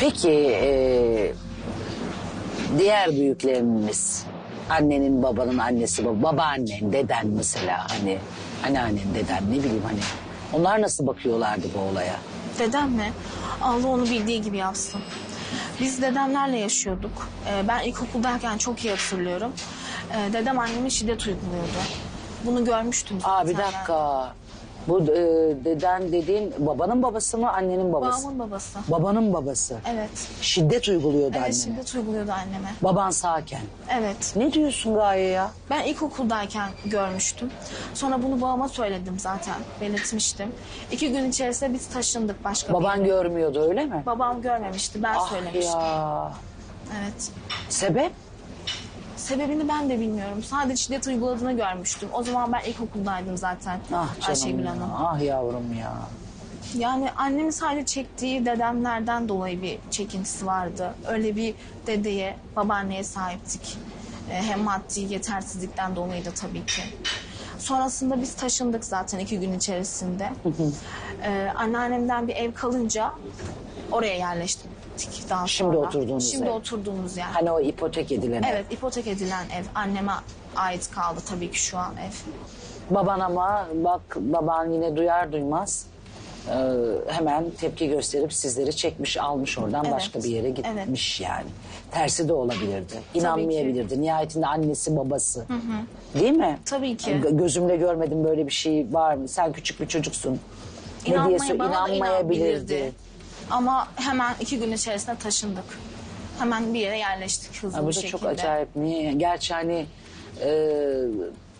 Peki e, diğer büyüklerimiz annenin babanın annesi baba, babaannen deden mesela hani anneannen deden ne bileyim hani onlar nasıl bakıyorlardı bu olaya? Dedem mi? Allah onu bildiği gibi yapsın. Biz dedemlerle yaşıyorduk. Ee, ben ilkokuldayken çok iyi hatırlıyorum. Ee, dedem anneme şiddet uyguluyordu. Bunu görmüştüm zaten. Aa bir ben. dakika. Bu e, deden dediğin babanın babası mı annenin babası? Babamın babası. Babanın babası. Evet. Şiddet uyguluyordu Evet annene. şiddet uyguluyordu anneme. Baban sağken. Evet. Ne diyorsun Gaye ya? Ben ilkokuldayken görmüştüm. Sonra bunu babama söyledim zaten. Belirtmiştim. İki gün içerisinde biz taşındık başka bir Baban yere. görmüyordu öyle mi? Babam görmemişti. Ben ah söylemiştim. ya. Evet. Sebep? Sebebini ben de bilmiyorum. Sadece şiddet uyguladığını görmüştüm. O zaman ben ilkokuldaydım zaten Ah canım Ayşegül ya. Hanım. Ah yavrum ya. Yani annemin sadece çektiği dedemlerden dolayı bir çekintisi vardı. Öyle bir dedeye, babaanneye sahiptik. Ee, hem maddi yetersizlikten dolayı da tabii ki. Sonrasında biz taşındık zaten iki gün içerisinde. Ee, anneannemden bir ev kalınca oraya yerleştik daha sonra. Şimdi oturduğunuz Şimdi ev. oturduğumuz yer. Hani o ipotek edilen ev. Evet, ipotek edilen ev. Anneme ait kaldı tabii ki şu an ev. Baban ama bak baban yine duyar duymaz e, hemen tepki gösterip sizleri çekmiş almış oradan Evet. başka bir yere gitmiş yani. Tersi de olabilirdi. İnanmayabilirdi. Nihayetinde annesi babası. Değil mi? Tabii ki. Gö- Gözümle görmedim böyle bir şey var mı? Sen küçük bir çocuksun. Ne diye sö- bana da inanmayabilirdi. Ama hemen iki gün içerisinde taşındık. Hemen bir yere yerleştik hızlı Ha, bu bir da şekilde. çok acayip. Niye? Gerçi hani e,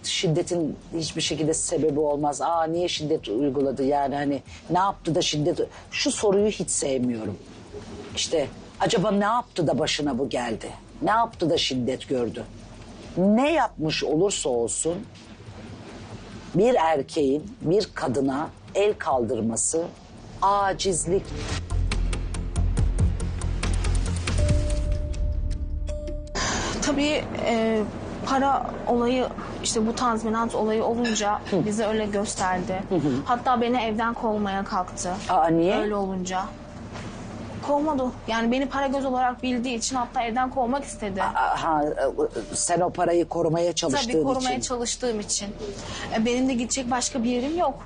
şiddetin hiçbir şekilde sebebi olmaz. Aa niye şiddet uyguladı yani hani ne yaptı da şiddet... Şu soruyu hiç sevmiyorum. İşte acaba ne yaptı da başına bu geldi? Ne yaptı da şiddet gördü? Ne yapmış olursa olsun bir erkeğin bir kadına el kaldırması acizlik. Tabii e, para olayı işte bu tazminat olayı olunca bize öyle gösterdi. Hatta beni evden kovmaya kalktı. Aa niye? Öyle olunca. Kovmadı. Yani beni para göz olarak bildiği için hatta evden kovmak istedi. Ha, sen o parayı korumaya çalıştığın Tabii korumaya için. çalıştığım için. E, benim de gidecek başka bir yerim yok.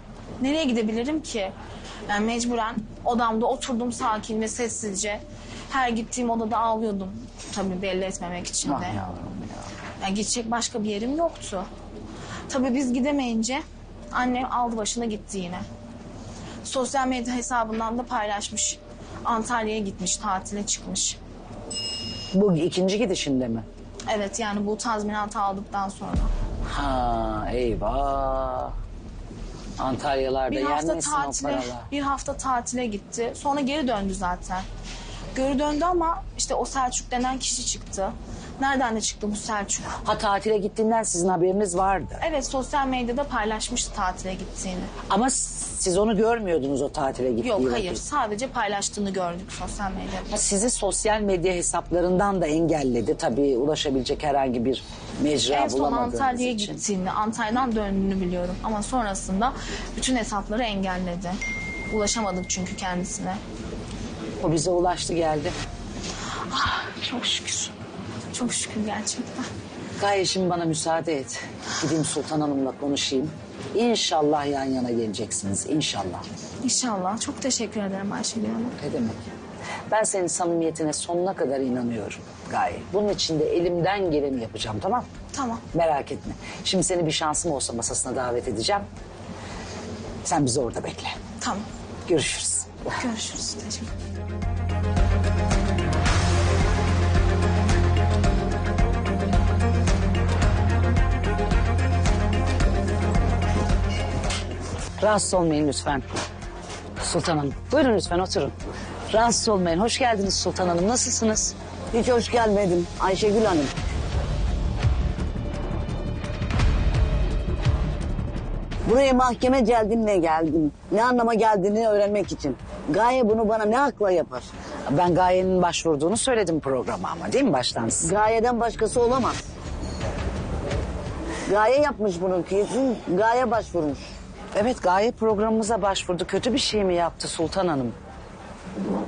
Nereye gidebilirim ki? Yani mecburen odamda oturdum sakin ve sessizce. Her gittiğim odada ağlıyordum. Tabii belli etmemek için de. Ah yavrum ya. Yani gidecek başka bir yerim yoktu. Tabii biz gidemeyince annem aldı başına gitti yine. Sosyal medya hesabından da paylaşmış. Antalya'ya gitmiş, tatile çıkmış. Bu ikinci gidişinde mi? Evet yani bu tazminatı aldıktan sonra. Ha eyvah. Antalyalarda Bir hafta yenmesin o tatile, paralar. bir hafta tatile gitti. Sonra geri döndü zaten. Geri döndü ama işte o Selçuk denen kişi çıktı. Nereden de çıktı bu Selçuk? Ha tatile gittiğinden sizin haberiniz vardı. Evet sosyal medyada paylaşmıştı tatile gittiğini. Ama siz onu görmüyordunuz o tatile gittiği Yok hayır sadece paylaştığını gördük sosyal medyada. Ha, Sizi sosyal medya hesaplarından da engelledi. Tabii ulaşabilecek herhangi bir mecra En son Antalya'ya gittiğini, Antalya'dan döndüğünü biliyorum. Ama sonrasında bütün hesapları engelledi. Ulaşamadık çünkü kendisine. O bize ulaştı geldi. Çok şükür. Çok şükür gerçekten. Gaye şimdi bana müsaade et. Gideyim Sultan Hanım'la konuşayım. İnşallah yan yana geleceksiniz. İnşallah. İnşallah. Çok teşekkür ederim Ayşegül Hanım. Ne demek? Ben senin samimiyetine sonuna kadar inanıyorum Gaye. Bunun için de elimden geleni yapacağım tamam Tamam. Merak etme. Şimdi seni bir şansım olsa masasına davet edeceğim. Sen bizi orada bekle. Tamam. Görüşürüz. Görüşürüz. Teşekkür Rahatsız olmayın lütfen. Sultan Hanım. Buyurun lütfen oturun. Rahatsız olmayın. Hoş geldiniz Sultan Hanım. Nasılsınız? Hiç hoş gelmedim Ayşegül Hanım. Buraya mahkeme geldimle geldim. Ne anlama geldiğini öğrenmek için. Gaye bunu bana ne akla yapar? Ben Gaye'nin başvurduğunu söyledim programa ama değil mi baştan size? Gaye'den başkası olamaz. Gaye yapmış bunu kesin. Gaye başvurmuş. Evet Gaye programımıza başvurdu. Kötü bir şey mi yaptı Sultan Hanım?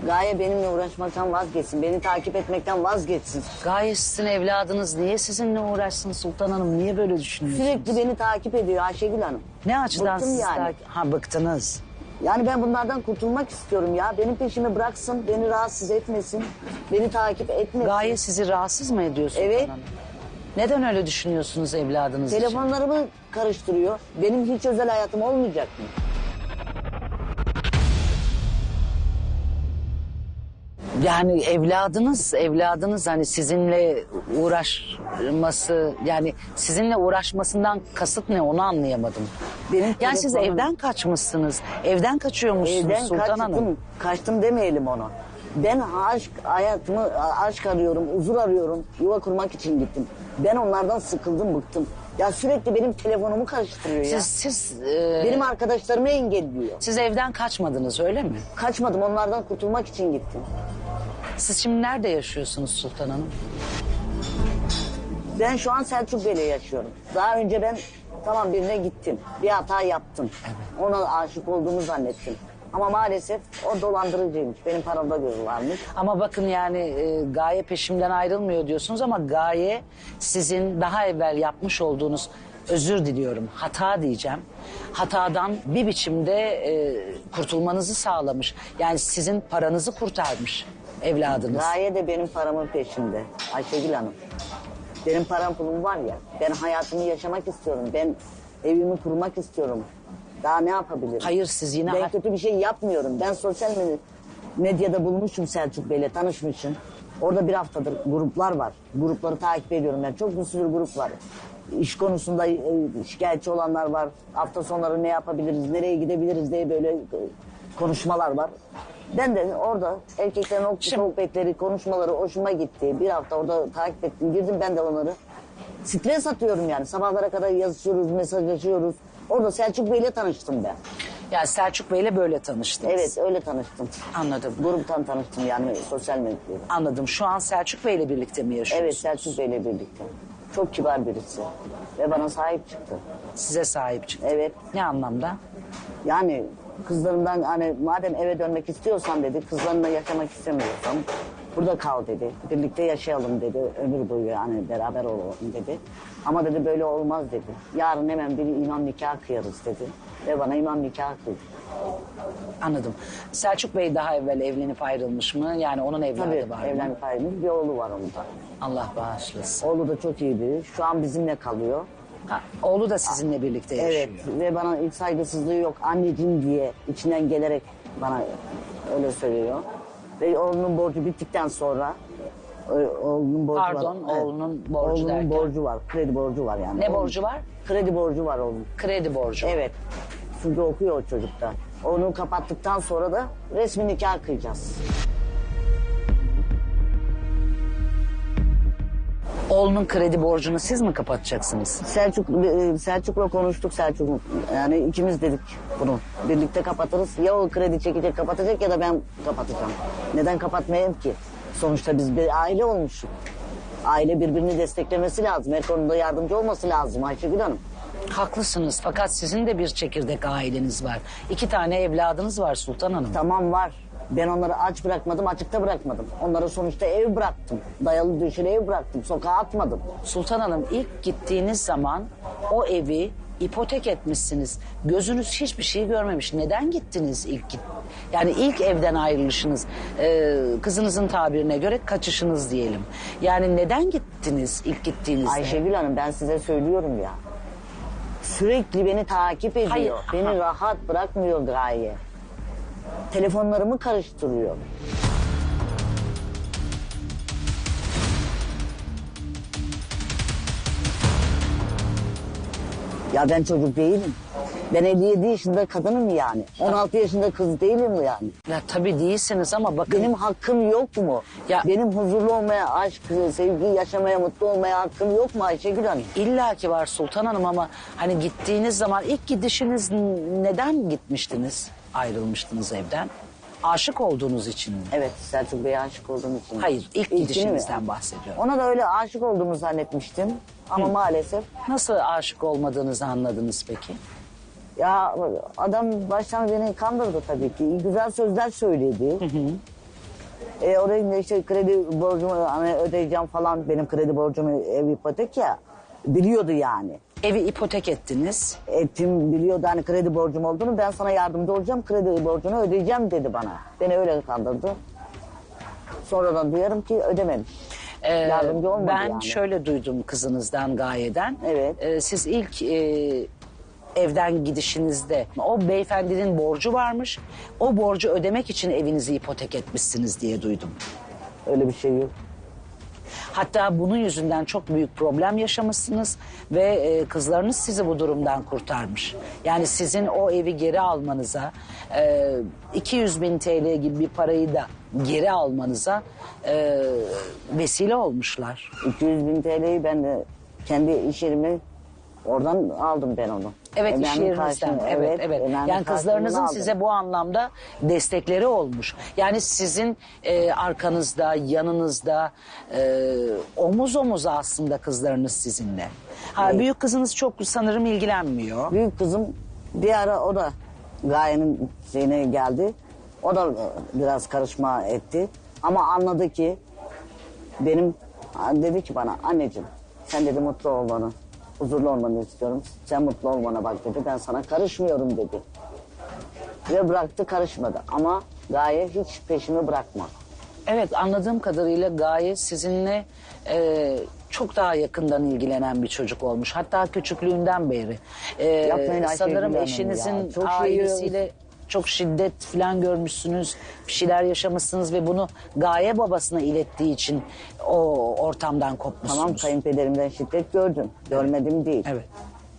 Gaye benimle uğraşmaktan vazgeçsin. Beni takip etmekten vazgeçsin. Gaye sizin evladınız niye sizinle uğraşsın Sultan Hanım? Niye böyle düşünüyorsunuz? Sürekli beni takip ediyor Ayşegül Hanım. Ne açıdan Bıktım siz yani. takip- Ha bıktınız. Yani ben bunlardan kurtulmak istiyorum ya. Benim peşimi bıraksın, beni rahatsız etmesin, beni takip etmesin. Gaye sizi rahatsız mı ediyor Sultan Evet. Hanım? Neden öyle düşünüyorsunuz evladınız için? Telefonlarımı karıştırıyor. Benim hiç özel hayatım olmayacak mı? Yani evladınız, evladınız hani sizinle uğraşması yani sizinle uğraşmasından kasıt ne onu anlayamadım. Benim yani siz telefonum- evden kaçmışsınız. Evden kaçıyormuşsunuz Evden Sultan kaçtım, Hanım. kaçtım demeyelim onu. Ben aşk hayatımı, aşk arıyorum, huzur arıyorum, yuva kurmak için gittim. Ben onlardan sıkıldım, bıktım. Ya sürekli benim telefonumu karıştırıyor ya. Siz siz e, Benim arkadaşlarımı engelliyor. siz evden kaçmadınız öyle mi? Kaçmadım, onlardan kurtulmak için gittim. Siz şimdi nerede yaşıyorsunuz Sultan Hanım? Ben şu an Selçuk Bey'le yaşıyorum. Daha önce ben tamam birine gittim. Bir hata yaptım. Ona aşık olduğumu zannettim. Ama maalesef o dolandırıcıymış. Benim paramda gözü varmış. Ama bakın yani e, Gaye peşimden ayrılmıyor diyorsunuz ama Gaye sizin daha evvel yapmış olduğunuz özür diliyorum hata diyeceğim. Hatadan bir biçimde e, kurtulmanızı sağlamış. Yani sizin paranızı kurtarmış evladınız. Gaye de benim paramın peşinde. Ayşegül Hanım. Benim param pulum var ya. Ben hayatımı yaşamak istiyorum. Ben evimi kurmak istiyorum. Daha ne yapabilirim? Hayır siz yine Ben kötü bir şey yapmıyorum. Ben sosyal med- medyada bulmuşum Selçuk Bey'le tanışmışım. Orada bir haftadır gruplar var. Grupları takip ediyorum ben. Çok bir sürü grup var. İş konusunda e, şikayetçi olanlar var. Hafta sonları ne yapabiliriz, nereye gidebiliriz diye böyle e, konuşmalar var. Ben de orada erkeklerin o Şimdi- sohbetleri, konuşmaları hoşuma gitti. Bir hafta orada takip ettim. Girdim ben de onları. Stres atıyorum yani. Sabahlara kadar yazışıyoruz, mesajlaşıyoruz. Orada Selçuk Bey'le tanıştım ben. yani Selçuk Bey'le böyle tanıştınız. Evet öyle tanıştım. Anladım. Gruptan tanıştım yani sosyal medyada. Anladım. Şu an Selçuk Bey'le birlikte mi yaşıyorsunuz? Evet Selçuk Bey'le birlikte. Çok kibar birisi. Ve bana sahip çıktı. Size sahip çıktı. Evet. Ne anlamda? Yani kızlarımdan hani madem eve dönmek istiyorsan dedi, kızlarınla yaşamak istemiyorsan burada kal dedi. Birlikte yaşayalım dedi. Ömür boyu yani beraber olalım dedi. Ama dedi böyle olmaz dedi. Yarın hemen bir imam nikah kıyarız dedi. Ve bana imam nikah kıydı. Anladım. Selçuk Bey daha evvel evlenip ayrılmış mı? Yani onun evladı Tabii var mı? evlenip ayrılmış bir oğlu var onun da. Allah bağışlasın. Oğlu da çok iyi biri. Şu an bizimle kalıyor. Ha, oğlu da sizinle birlikte yaşıyor. Evet ve bana hiç saygısızlığı yok anneciğim diye içinden gelerek bana öyle söylüyor. Ve oğlunun borcu bittikten sonra o- oğlunun borcu Pardon, var. oğlunun borcu Oğlunun derken? borcu var. Kredi borcu var yani. Ne Oğlum- borcu var? Kredi borcu var oğlum. Kredi borcu. Evet. Çünkü okuyor o çocukta. Onu kapattıktan sonra da resmi nikah kıyacağız. Oğlunun kredi borcunu siz mi kapatacaksınız? Selçuk e, Selçuk'la konuştuk Selçuk. Yani ikimiz dedik bunu. Birlikte kapatırız. Ya o kredi çekecek kapatacak ya da ben kapatacağım. Neden kapatmayayım ki? Sonuçta biz bir aile olmuşuz. Aile birbirini desteklemesi lazım. Her konuda yardımcı olması lazım Ayşegül Hanım. Haklısınız fakat sizin de bir çekirdek aileniz var. İki tane evladınız var Sultan Hanım. Tamam var. Ben onları aç bırakmadım, açıkta bırakmadım. Onlara sonuçta ev bıraktım. Dayalı döşeli ev bıraktım. Sokağa atmadım. Sultan Hanım ilk gittiğiniz zaman o evi ipotek etmişsiniz. Gözünüz hiçbir şey görmemiş. Neden gittiniz ilk git? Yani ilk evden ayrılışınız, e, kızınızın tabirine göre kaçışınız diyelim. Yani neden gittiniz ilk gittiğinizde? Ayşegül Hanım ben size söylüyorum ya. Sürekli beni takip ediyor. Hayır, Beni aha. rahat bırakmıyor gaye. Telefonlarımı karıştırıyor. Ya ben çocuk değilim. Ben 57 yaşında kadınım yani. 16 yaşında kız değilim yani. Ya tabii değilsiniz ama bakın Benim hakkım yok mu? Ya- Benim huzurlu olmaya, aşk, sevgi yaşamaya, mutlu olmaya hakkım yok mu Ayşegül Hanım? İlla ki var Sultan Hanım ama hani gittiğiniz zaman ilk gidişiniz neden gitmiştiniz? Ayrılmıştınız evden. Aşık olduğunuz için mi? Evet Selçuk Bey'e aşık olduğum için. Hayır, ilk İlkini mi? gidişinizden bahsediyorum. Ona da öyle aşık olduğumu zannetmiştim. Ama maalesef Nasıl aşık olmadığınızı anladınız peki? Ya adam baştan beni kandırdı tabii ki. Güzel sözler söyledi. E, oraya işte kredi borcumu hani ödeyeceğim falan. Benim kredi borcumu ev ipotek ya. Biliyordu yani. Evi ipotek ettiniz. Ettim biliyordu hani kredi borcum olduğunu. Ben sana yardımcı olacağım. Kredi borcunu ödeyeceğim dedi bana. Beni öyle kandırdı. Sonradan duyarım ki ödememiş. Ee, Yardımcı olmadı ben yani. şöyle duydum kızınızdan Gaye'den. Evet. Ee, siz ilk e, evden gidişinizde o beyefendinin borcu varmış. O borcu ödemek için evinizi ipotek etmişsiniz diye duydum. Öyle bir şey yok. Hatta bunun yüzünden çok büyük problem yaşamışsınız ve e, kızlarınız sizi bu durumdan kurtarmış. Yani sizin o evi geri almanıza, e, 200 bin TL gibi bir parayı da geri almanıza e, vesile olmuşlar. 200 bin TL'yi ben de kendi iş yerimi oradan aldım ben onu. Evet iş Emeğimin yerinizden. karşılığını- Evet evet. Yani kızlarınızın karşılığını aldım. size bu anlamda destekleri olmuş. Yani sizin e, arkanızda, yanınızda e, omuz omuza aslında kızlarınız sizinle. Ha. Büyük kızınız çok sanırım ilgilenmiyor. Büyük kızım bir ara o da Gaye'nin şeyine geldi. O da biraz karışma etti. Ama anladı ki benim dedi ki bana anneciğim sen dedi mutlu olmanı, huzurlu olmanı istiyorum. Sen mutlu olmana bak dedi. Ben sana karışmıyorum dedi. Ve bıraktı karışmadı. Ama Gaye hiç peşimi bırakma. Evet anladığım kadarıyla Gaye sizinle e, çok daha yakından ilgilenen bir çocuk olmuş. Hatta küçüklüğünden beri. E, Yapmayın Ayşegül sanırım Hanım eşinizin ya. Çok şey- ailesiyle çok şiddet falan görmüşsünüz. Bir şeyler yaşamışsınız ve bunu Gaye babasına ilettiği için o ortamdan kopmuşsunuz. Tamam kayınpederimden şiddet gördüm. Görmedim değil. Evet.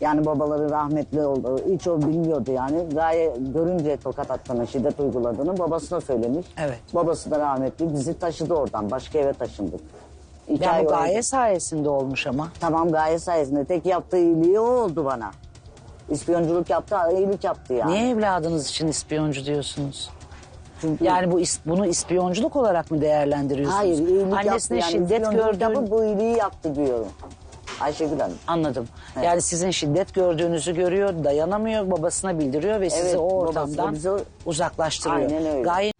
Yani babaları rahmetli oldu. Hiç o bilmiyordu yani. Gaye görünce tokat attığını, şiddet uyguladığını babasına söylemiş. Evet. Babası da rahmetli. Bizi taşıdı oradan. Başka eve taşındık. İki Yani ay bu Gaye sayesinde olmuş ama. Tamam Gaye sayesinde. Tek yaptığı iyiliği o oldu bana. İspiyonculuk yaptı, iyilik yaptı yani. Niye evladınız için ispiyoncu diyorsunuz? Çünkü Yani bu is- bunu ispiyonculuk olarak mı değerlendiriyorsunuz? hayır iyilik yaptı. Annesine Yani şiddet İspiyonculuk gördüğün... yapıp bu iyiliği yaptı diyorum. Ayşegül Hanım. Anladım. Yani sizin şiddet gördüğünüzü görüyor, dayanamıyor, babasına bildiriyor ve sizi Evet, o babası ortamdan bizi- uzaklaştırıyor. Aynen öyle. Gaye